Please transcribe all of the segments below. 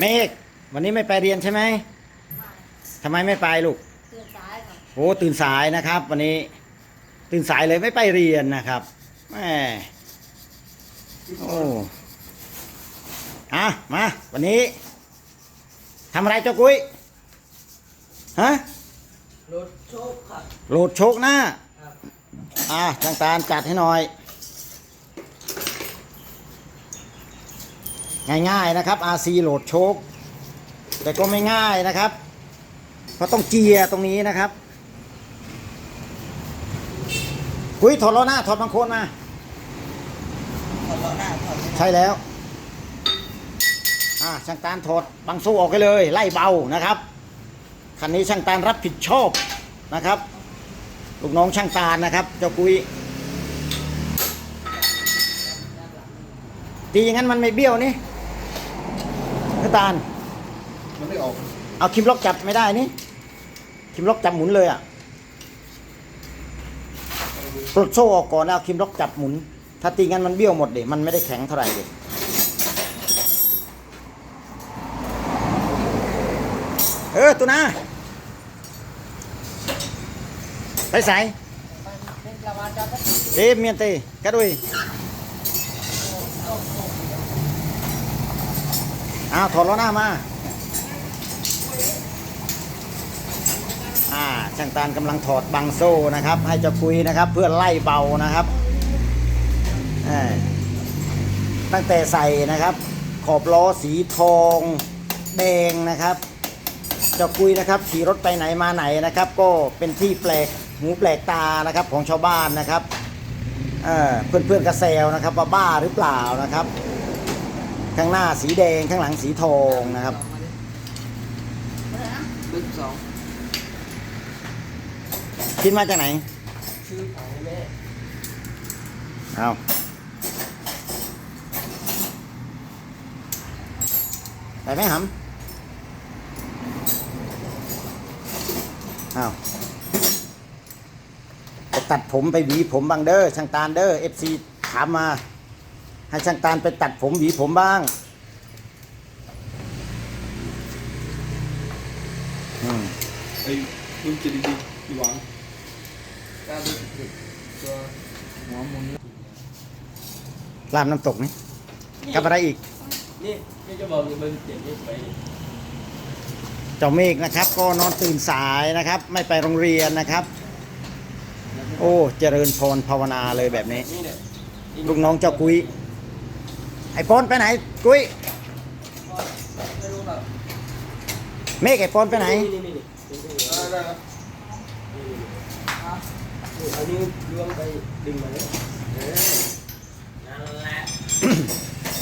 เมฆวันนี้ไม่ไปเรียนใช่ไหมทำไมไม่ไปลูกตื่นสายค่ะโอ้ตื่นสายนะครับ วันนี้ ตื่นสายเลยไม่ไปเรียนนะครับแหมโอ้อะมาวันนี้ทำอะไรเจ้ากุ้ยฮะรถโชคครับโหลดโชคหน้าครับอะจางตาลจัดให้หน่อย ง่ายๆนะครับ RC โหลดโชคแต่ก็ไม่ง่ายนะครับ เพราะต้องเจียร์ตรงนี้นะครับคุยถอดล้อหน้าถอดบางโคนมาถอดล้อหน้าถอดไม่ได้ใช่แล้วอ่าช่างตาลถอดบางสู้ออกไปเลย ไล่เบานะครับคันนี้ช่างตาลรับผิดชอบนะครับลูกน้องช่างตาลนะครับ เจ้ากุยตีอย่างนั้นมันไม่เบี้ยวนี่ น้าตาล มันไม่ออก เอาคิมล็อกจับไม่ได้นี่ คิมล็อกจับหมุนเลยอะปลดโซ่ออกก่อนแล้วเอาคิมล็อกจับหมุน ถ้าตีงั้นมันเบี้ยวหมดเด็มันไม่ได้แข็งเท่าไหร่เด็เออตัวนาไปใส่เป็นประวัติจะเดฟเมียนเตกระดุย อ้าวถอดล้อหน้ามา อ่าช่างตาลกำลังถอดบังโซ่นะครับ ให้เจะคุยนะครับ เพื่อไล่เบานะครับตั้งแต่ใส่นะครับ ขอบล้อสีทองแดงนะครับเจ้าคุยนะครับขี่รถไปไหนมาไหนนะครับ ก็เป็นที่แปลกหูแปลกตานะครับของชาวบ้านนะครับเอ่อนเพื่อนกระแซวนะครับว่าบ้าหรือเปล่านะครับ ข้างหน้าสีแดงข้างหลังสีทองนะครับบึกสองคิดมาจากไหนชื่อของแม่เอาไปไหมหำเอาไปตัดผมไปหวีผมบ้างเด้อช่างตาลเด้อเอฟซีถามมา ให้ช่างตาลไปตัดผมหวีผมบ้างอืม ไอ้ลุงจิตดีๆพี่หวานก็บึกบึกตัวหัวมุนลามน้ำตกนี่กับอะไรอีก นี่นี่จะบอกเลยเบิ้งเจ็บนี่ไปเจ้าเมฆนะครับ ก็นอนตื่นสายนะครับ ไม่ไปโรงเรียนนะครับ โอ้ เจริญพรภาวนาเลยแบบนี้ นี่เนี่ยลูกน้องเจ้ากุ้ยไอ้ปอนไปไหน กุ้ยไม่รู้แบบเมฆไอ้ปอนไปไหน นี่นี่นี่นี่ได้แล้เอานิ้วล้วงไปดึงมาเลยเออนั่นแหละ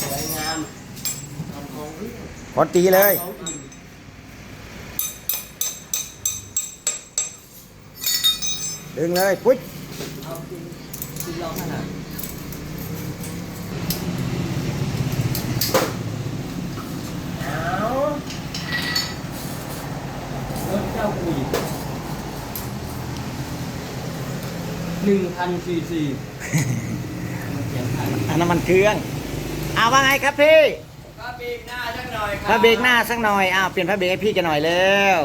สวยงามทำของปอนตีเลย ของอื่นดึงเลยปุ๊ยเอาที่ที่เราถนัดเอา เจ้าคุยหนึ่งพันซีซีเขียนพันอันนั้นมันเครื่องอ้าวว่าไงครับพี่ก็เบรกหน้าสักหน่อยครัพระเบรกหน้าสักหน่อยอ้าวเปลี่ยนพระเบรกให้พี่กันหน่อยแล้ว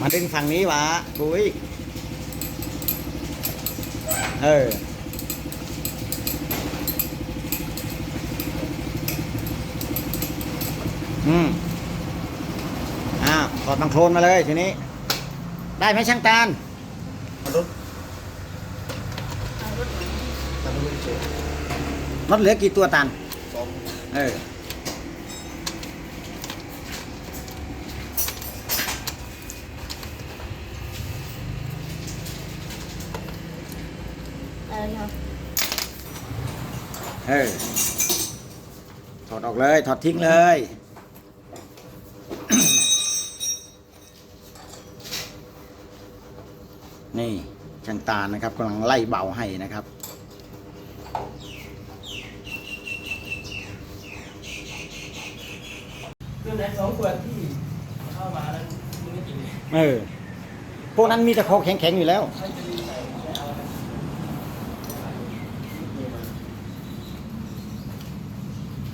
มาดึงฝั่งนี้วะกุ้ยเออ อืมอ้าวถอดบังโคลนมาเลยทีนี้ ได้ไหมช่างตาลรถทำรถเฉยรถเหลือกี่ตัวตันสองเอออะไรครับเออถอดออกเลย ถอดทิ้งเลย นี่ช่างตาลนะครับกำลังไล่เบาให้นะครับ คือไหนสองขวดที่เข้ามาแล้วมึงไม่กินเลยเออปวกนั้นมีแต่คอแข็งๆอยู่แล้ว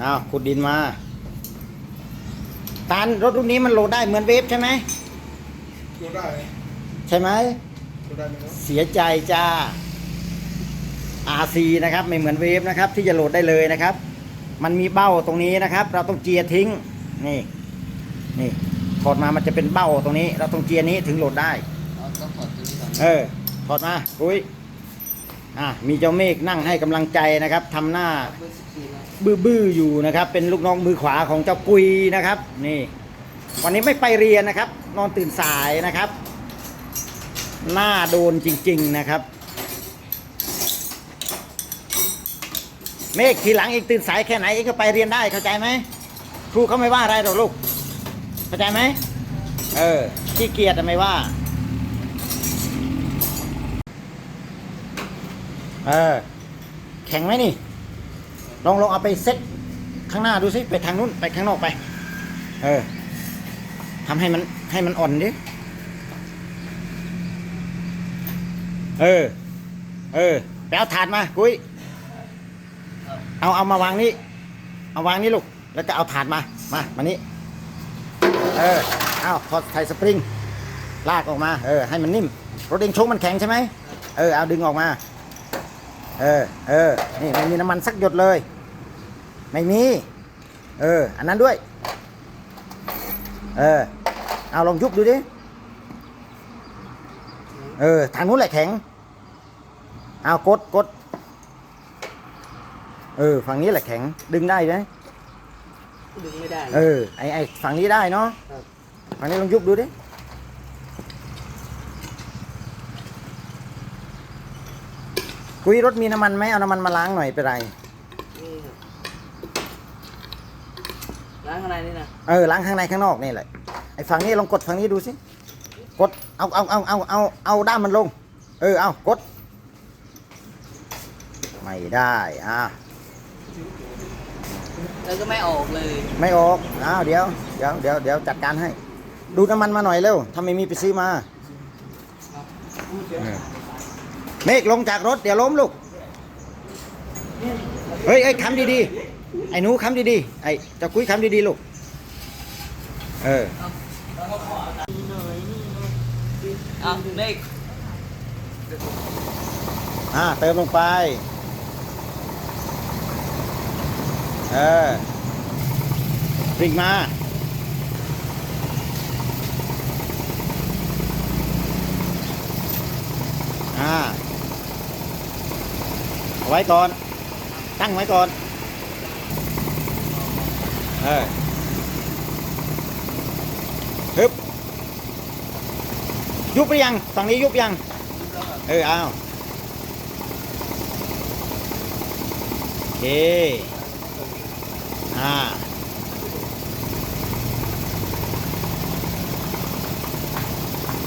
อ้าวขุดดินมา ตานรถรุ่นนี้มันโหลดได้เหมือนเวฟใช่ไหมดูได้ไหมใช่ไหม ดูได้ไหมครับเสียใจจ้า RC นะครับ ไม่เหมือนเวฟนะครับ ที่จะโหลดได้เลยนะครับ มันมีเบ้าตรงนี้นะครับ เราต้องเจียร์ทิ้งนี่นี่ถอดมามันจะเป็นเบ้าตรงนี้ เราต้องเจียร์นี้ถึงโหลดได้เราต้องถอดตัวนี้ก่อนเออถอดมาอุ้ยอะมีเจ้าเมฆนั่งให้กำลังใจนะครับทำหน้า เบอร์สิบสี่นะบื้อๆอยู่นะครับ เป็นลูกน้องมือขวาของเจ้ากุยนะครับ นี่ วันนี้ไม่ไปเรียนนะครับ นอนตื่นสายนะครับ หน้าโดนจริง ๆ นะครับ เมฆทีหลังเองตื่นสายแค่ไหนเองก็ไปเรียนได้เข้าใจไหมครูเขาไม่ว่าอะไรหรอกลูก เข้าใจไหมเออขี้เกียจอะไม่ว่า เออ แข็งไหมนี่ ลองลองเอาไปเซ็ตข้างหน้าดูสิไปทางนู้นไปข้างนอกไป เออทำให้มันให้มันอ่อนดิ เออ เออไปเอาถาดมากุ้ยเอาเอามาวางนี่เอาวางนี่ลูก แล้วก็เอาถาดมา มามานี่เออเอาถอดไทยสปริง ลากออกมา เออ ให้มันนิ่มรถเองโชคมันแข็งใช่ไหมเออ เอาดึงออกมา เออ เออ นี่ไม่มีน้ำมันสักหยดเลย ไม่มี เออ อันนั้นด้วย เออ เอาลองยุบดูดิ เออทางนู้นแหละแข็ง เอากดกด เออ ฝั่งนี้แหละแข็ง ดึงได้ไหมดึงไม่ได้ เออ ไอไอฝั่งนี้ได้เนาะครับ ฝั่งนี้ลองยุบดูดิ คุยรถมีน้ำมันไหมเอาน้ำมันมาล้างหน่อยเป็นไร นี่ครับล้างข้างในนี่นะเออล้างข้างในข้างนอกนี่แหละ ไอ้ฝั่งนี้ลองกดฝั่งนี้ดูสิ กด เอาเอาเอาเอาเอาเอาด้ามมันลง เออ เอากด ไม่ได้ อ่าแล้วก็ไม่ออกเลย ไม่ออกอ้าวเดี๋ยว เดี๋ยว เดี๋ยว เดี๋ยวจัดการให้ ดูน้ำมันมาหน่อยเร็วถ้าไม่มีไปซื้อมาเออเมฆลงจากรถ เดี๋ยวล้มลูก เฮ้ยเอ้ยค้ำดีๆ ไอ้หนูค้ำดีๆ ไอ้เจะกุ้ยค้ำดีๆ ลูก เออ อะเมฆอ่าเติมลงไป เออปริงมาอ่าเอาไว้ก่อน ตั้งไว้ก่อน เออฮึบ ยุบหรือยังฝั่งนี้ยุบยัง เออเอาโอเคอ่า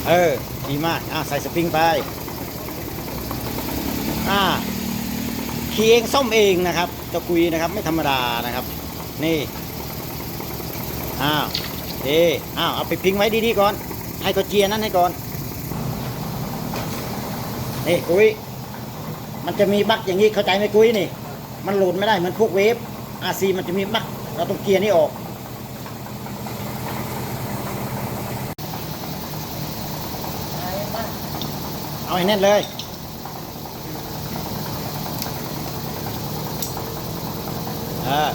เออ ดีมากอ่าใส่สปริงไปอ่าขี่เองซ่อมเองนะครับเจะกุยนะครับไม่ธรรมดานะครับ นี่อ้าวเออ้าวเอาไปพิงไว้ดีๆก่อน ให้เขาเจียนั่นให้ก่อน นี่กุ้ยมันจะมีบั๊กอย่างนี้เข้าใจไหมกุ้ยนี่ มันโหลดไม่ได้เหมือนพวกเวฟอาซีมันจะมีบั๊กเราต้องเกียร์นี่ออกเอาให้แน่นเลยเออ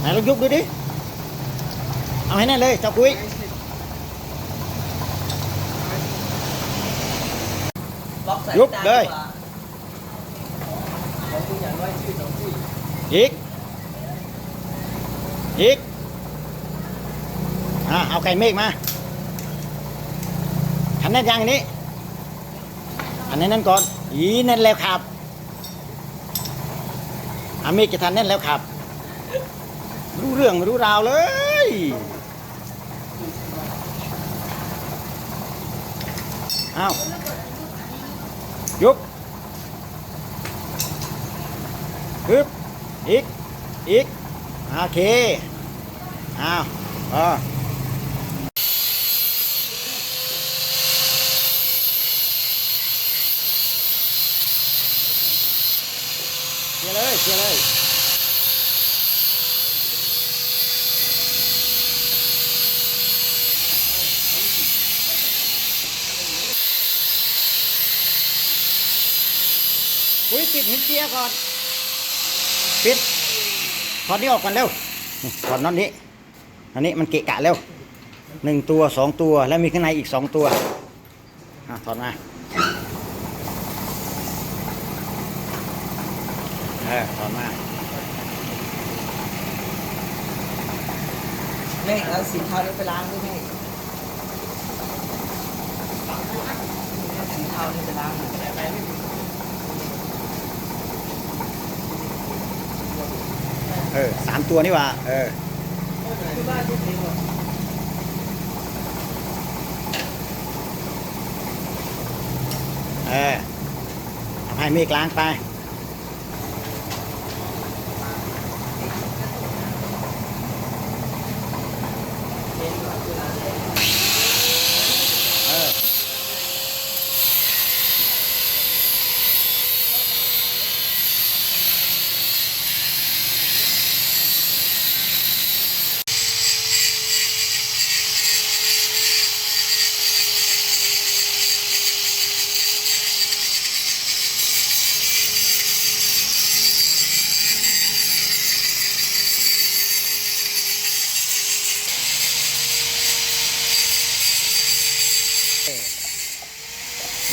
ไหนลองยุบดูดิ เอาให้แน่นเลยเจ้ากุ้ยล็อกใส่ยุบเลยของคุณอย่างน้อยชื่อสองชื่ออีกอีกอ่าเอาไก่เมฆมาทันแน่นยังอันนี้อันนี้นั่นก่อนอีแน่นแล้วครับอาเมฆจะทันแน่นแล้วครับ รู้เรื่องไม่รู้ราวเลย อ้าวยุบฮึบอีก อีก โอเค อ้าวเออเคลียร์เลยเคลียร์เลย ปิดหินเจียก่อน ปิดถอดนี้ออกก่อนเร็วนี่ถอดน็อตนี้ อันนี้มันเกะกะเร็วหนึ่งตัวสองตัวแล้วมีข้างในอีกสองตัวอะถอดมาเออถอดมาแม่เอาสีเทานี้ไปล้างด้วยแม่สีเทานี้ไปล้างหน่อย เออสามตัวนี่หว่าเออเออเอาให้เมฆล้างไปเออ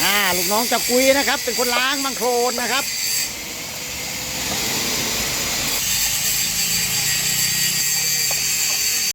อ่าลูก น้องจะกุยนะครับ เป็นคนล้างมังโครนนะครับ